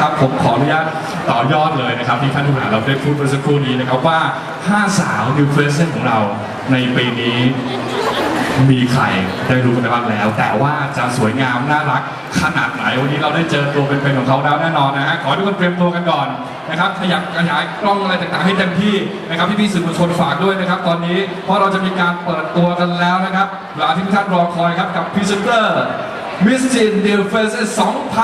ครับผมขออนุญาตต่อยอดเลยนะครับที่ท่านผู้บริหารเราได้พูดเมื่อสักครู่นี้นะครับว่า 5 สาวนิวเฟสของเราในปีนี้ มีใครได้รู้กันไปบ้างแล้ว แต่ว่าจะสวยงามน่ารักขนาดไหนวันนี้เราได้เจอตัวเป็นๆของเขาแล้วแน่นอนนะฮะขอให้ทุกคนเตรียมตัวกันก่อนนะครับขยับขยายกล้องอะไรต่างๆให้เต็มที่นะครับพี่พี่ๆสื่อมวลชนฝากด้วยนะครับ ตอนนี้เพราะเราจะมีการเปิดตัวกันแล้วนะครับเวลาที่ทุกท่านรอคอยครับกับพรีเซนเตอร์ มิสจินเดลเฟส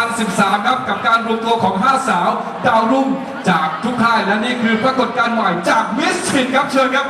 2013 ครับ กับการรวมตัวของ 5 สาว ดาวรุ่งจากทุกค่ายและนี่คือปรากฏการณ์ใหม่จากมิสจินครับเชิญครับ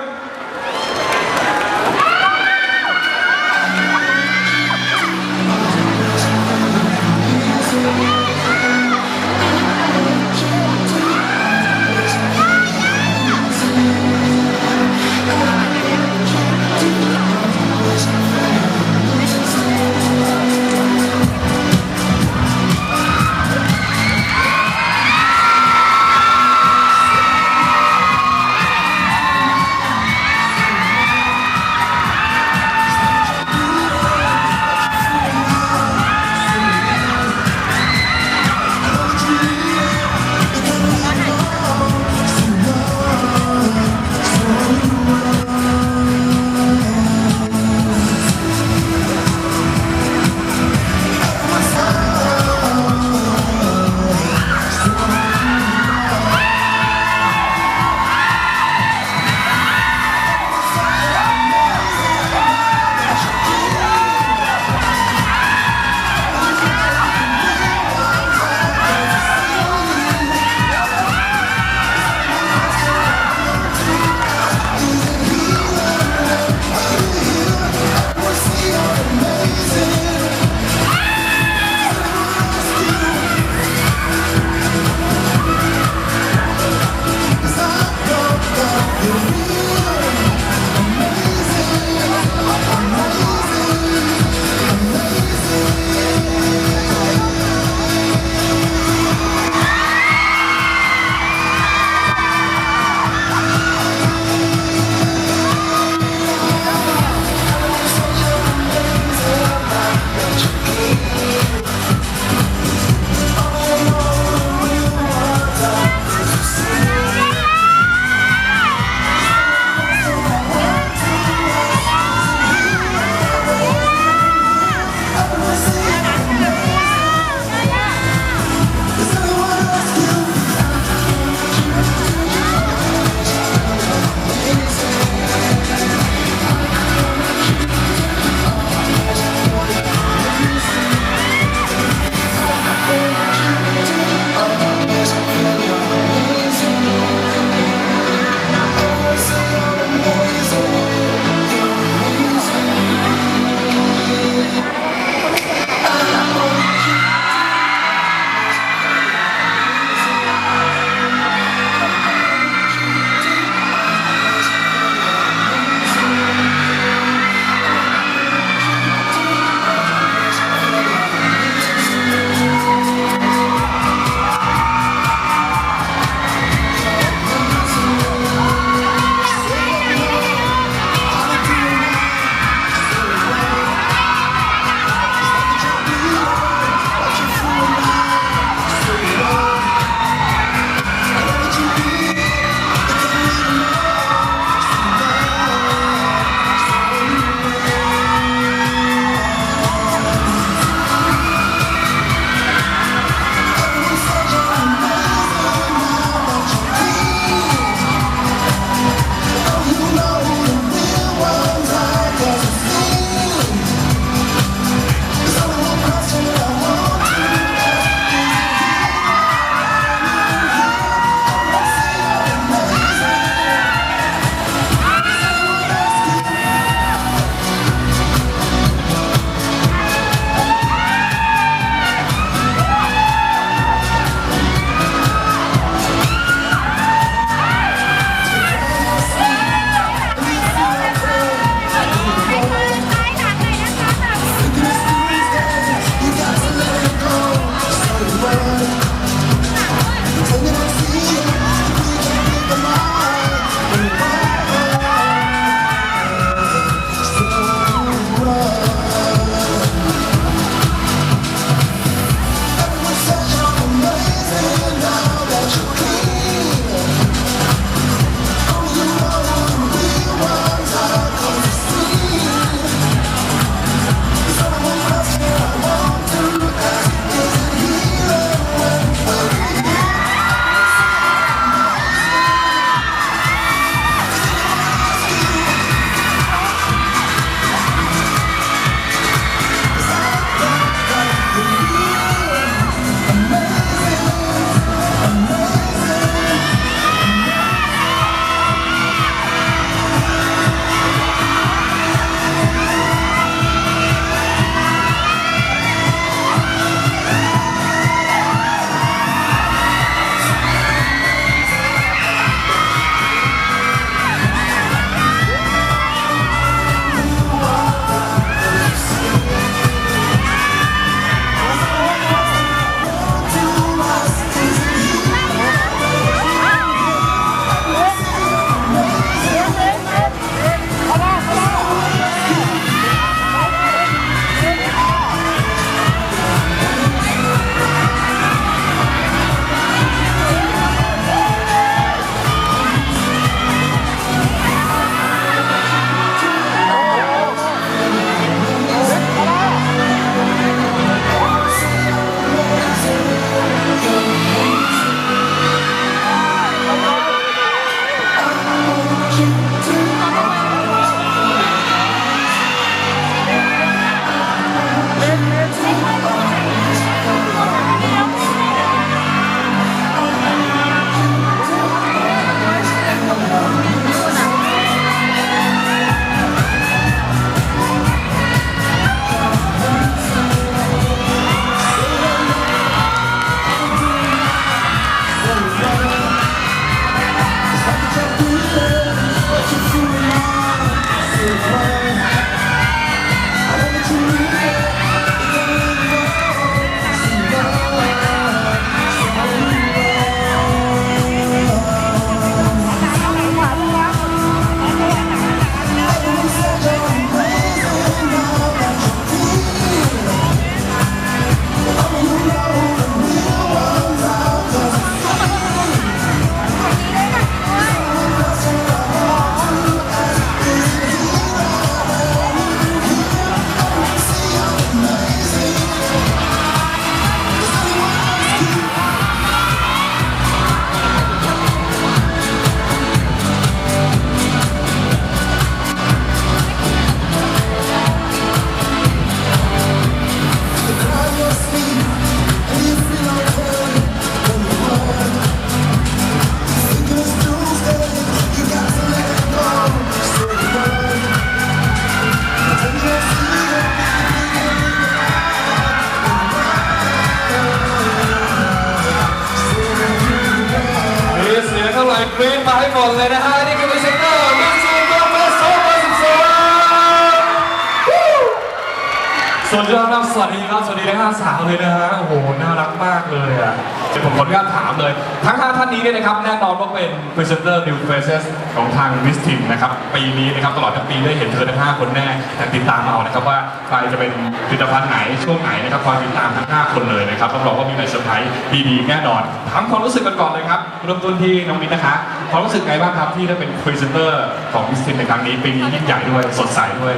ให้หมดเลยนะฮะ นี่คือพรีเซเตอร์มิสซูโกเฟส2012สุดยอดมากสวัสดีครับ สวัสดีทั้งห้าสาวเลยนะฮะ โอ้โห น่ารักมากเลยอะ ดี๋ยวผมขออนุญาตถามเลย ทั้ง 5 ท่านนี้เนี่ยนะครับ แน่นอนว่าเป็น Presenter New Faces ของทาง Miss Team นะครับ ปีนี้นะครับ ตลอดทั้งปีได้เห็นเธอทั้ง 5 คนแน่ แต่ติดตามเอานะครับว่าใครจะเป็นผลิตภัณฑ์ไหนช่วงไหนนะครับคอยติดตามทั้ง 5 คนเลยนะครับรับรองว่ามีอะไรเซอร์ไพรส์ดีๆแน่นอนถามความรู้สึกกันก่อนเลยครับเริ่มต้นที่น้องมิ้นนะคะความรู้สึกไงบ้างครับที่ได้เป็น Presenter ของ Miss Team ในครั้งนี้ปีนี้ยิ่งใหญ่ด้วยสดใสด้วย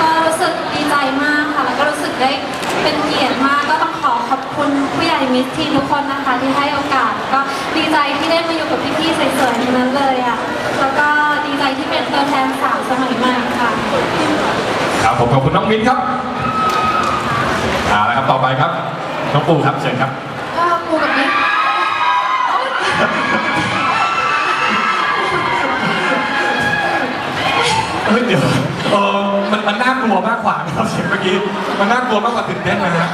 ก็รู้สึกดีใจมากค่ะแล้วก็รู้สึกได้เป็นเกียรติมาก ขอขอบคุณผู้ใหญ่มิสทีนทุกคนนะคะที่ให้โอกาส ก็ดีใจที่ได้มาอยู่กับพี่ๆสวยๆทั้งนั้นเลยอะแล้วก็ดีใจที่เป็นตัวแทนสาวสมัยใหม่ค่ะครับผมขอบคุณน้องมิ้นครับเอาละครับต่อไปครับน้องปูครับเชิญครับก็ปูกับมิสเฮ้ยเดี๋ยวเออมันมันน่ากลัวมากกว่านะครับเสียงเมื่อกี้มันน่ากลัวมากกว่าตื่นเต้นนะฮะ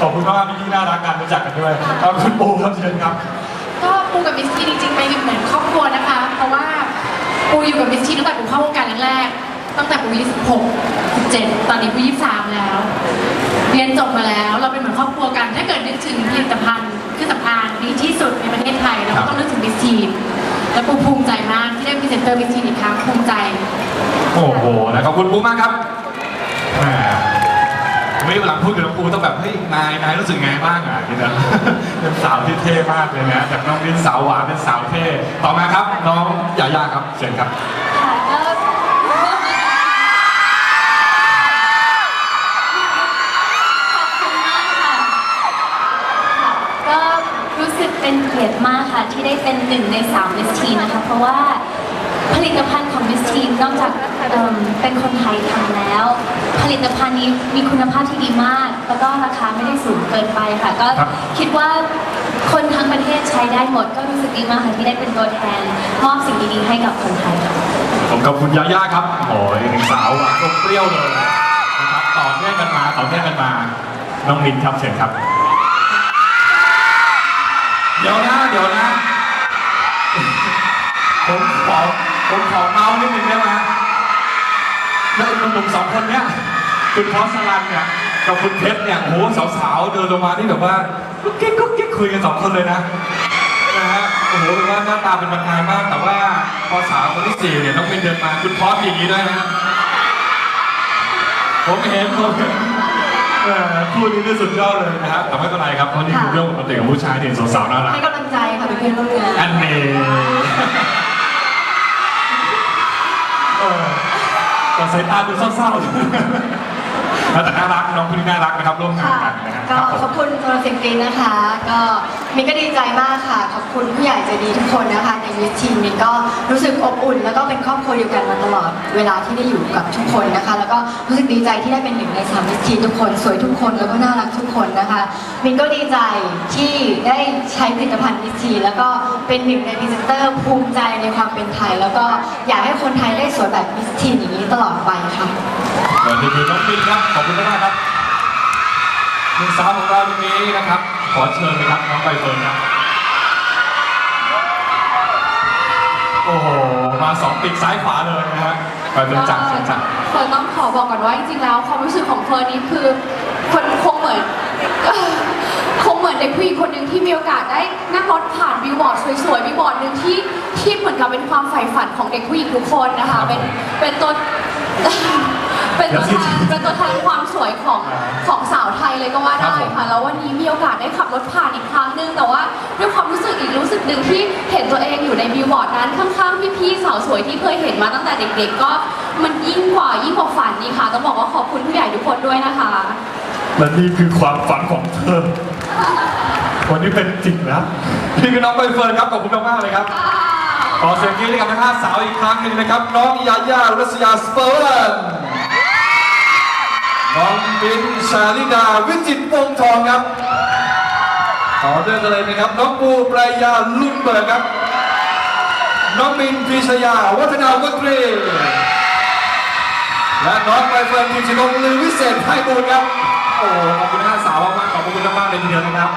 ขอบคุณมากๆพี่ๆน่ารักกันรู้จักกันด้วยครับคุณปูครับเชิญครับ ก็ปูกับมิสทีนจริงๆเป็นเหมือนครอบครัวนะคะ เพราะว่าปูอยู่กับมิสทีนตั้งแต่ปูเข้าวงการแรกๆตั้งแต่ปู26 17ตอนนี้ปู23แล้ว เรียนจบมาแล้ว เราเป็นเหมือนครอบครัวกัน ถ้าเกิดนึกถึงผลิตภัณฑ์เครื่องสำอางดีที่สุดในประเทศไทยเราครัก็บต้องนึกถึงมิสทีนและปูภูมิใจมากที่ได้พรีเซนเตอร์มิสทีนอีกครั้งภูมิใจ โอ้โหนะขอบคุณปูมากครับ เวลาพูดกับน้องปูต้องแบบเฮ้ยนายนายรู้สึกไงบ้างอะนี่นะเป็นสาวที่เท่มากเลยนะจากน้องมิ้นสาวหวานเป็นสาวเท่ต่อมาครับ น้องยาย่าครับเชิญครับค่ะก็ขอบคุณมากค่ะค่ะก็รู้สึกเป็นเกียรติมากค่ะ ที่ได้เป็นหนึ่งในสามมิสทีนะคะ เพราะว่าผลิตภัณฑ์ นอกจากเอิ่มเป็นคนไทยทำแล้ว ผลิตภัณฑ์นี้มีคุณภาพที่ดีมาก แล้วก็ราคาไม่ได้สูงเกินไปค่ะ ก็ครับ คิดว่าคนทั้งประเทศใช้ได้หมด ก็รู้สึกดีมากค่ะที่ได้เป็นตัวแทนมอบสิ่งดีๆให้กับคนไทยค่ะ ผมกับคุณยาย่าครับโอ้ยหนึ่งสาวหวานอมเปรี้ยวเลยนะครับต่อเนื่องกันมาต่อเนื่องกันมาน้องมินครับเชิญครับ เดี๋ยวนะเดี๋ยวนะ ผมขอ ผมขอเมาส์นิดนึงได้ไหมแล้วไอ้หนุ่มๆสองคนเนี้ยคุณพอสลันเนี่ยกับคุณเพชรเนี่ยโอ้โหสาวๆเดินลงมาที่แบบว่ากุ๊กกิ๊กกุ๊กกิ๊กคุยกันสองคนเลยนะนะฮะโอ้โหดูว่าหน้าตาเป็นบรรทายมาก แต่ว่าพอสาวคนที่สี่เนี่ยน้องเป็นเดินมาคุณพอสอย่างนี้ด้วยนะผมเห็นผมเห็นเออพูดนี้ได้สุดยอดเลยนะฮะแต่ไม่เป็นไรครับเพราะนี่คือเรื่องปกติของผู้ชายที่เห็นสาวๆน่ารักให้กำลังใจค่ะเป็นเพื่อนร่วมงานอันนี้ เออแต่สายตาดูเศร้าๆแต่น่ารักน้องคนนี้น่ารักนะครับร่วมงานค่ะกันนะฮะคก็รับผม ขอบคุณสำหรับเสียงกรี๊ดนะคะ ก็ มินก็ดีใจมากค่ะ ขอบคุณผู้ใหญ่ใจดีทุกคนนะคะ ในวิทีมมินก็รู้สึกอบอุ่น แล้วก็เป็นครอบครัวเดียวกันมาตลอดเวลาที่ได้อยู่กับทุกคนนะคะ แล้วก็รู้สึกดีใจที่ได้เป็นหนึ่งในสามวิทีมทุกคนสวยทุกคนแล้วก็น่ารักทุกคนนะคะ มินก็ดีใจที่ได้ใช้ผลิตภัณฑ์วิทีแล้วก็เป็นหนึ่งในพรีเซนเตอร์ภูมิใจในความเป็นไทย แล้วก็อยากให้คนไทยได้สวยแบบวิทีอย่างนี้ตลอดไปค่ะสวัสดีคือน้องมินครับขอบคุณมากครับหนึ่งสาวของเราตรงนี้นะครับ ขอเชิญเลยครับน้องใบเฟิร์นครับ โอ้โห มาสองปีกซ้ายขวาเลยนะฮะใบเฟิร์นจังเชิญจังเฟิร์นต้องขอบอกก่อนว่าจริงๆแล้วความรู้สึกของเฟิร์นนี้คือคนคงเหมือนคงเหมือนเด็กผู้หญิงคนหนึ่งที่มีโอกาสได้นั่งรถผ่านวิวบอร์ดสวยๆวิวบอร์ดหนึ่งที่ที่เหมือนกับเป็นความใฝ่ฝันของเด็กผู้หญิงทุกคนนะคะเป็นเป็นตัวเป็นตัวแทนเป็นตัวแทนความสวยของของสาวไทยเลยก็ว่าได้ ค่ะแล้ววันนี้มีโอกาสได้ขับรถผ่านอีกครั้งหนึง แต่ว่าด้วยความรู้สึกอีกรู้สึกหนึ่งที่เห็นตัวเองอยู่ในวิวบอร์ดนั้นข้างๆพี่ๆสาวสวยที่เคยเห็นมาตั้งแต่เด็ก ๆ ก็มันยิ่งกว่ายิ่งกว่าฝันนี่ค่ะต้องบอกว่าขอบคุณผู้ใหญ่ทุกคนด้วยนะคะ และนี่คือความฝันของเธอ วันนี้เป็นจริงแล้ว นี่คือน้องใบเฟิร์นครับขอบคุณมากๆเลยครับ ขอเสียงกรี๊ดให้กับทั้งห้าสาวอีกครั้งหนึ่งนะครับ น้องยาย่ารัศยาสเปิร์น น้องบินชาลิดาวิจิตรวงทองครับต่อเนื่องกันเลยนะครับ น้องปูปรายาลุ่นเบิร์กครับ น้องมินพิชยา วัฒนาวัตรี และน้องใบเฟิร์นพิชนงลือวิเศษไพบูลย์ครับ โอ้ขอบคุณห้าสาวมากๆขอบคุณมากๆเลยทีเดียวนะครับ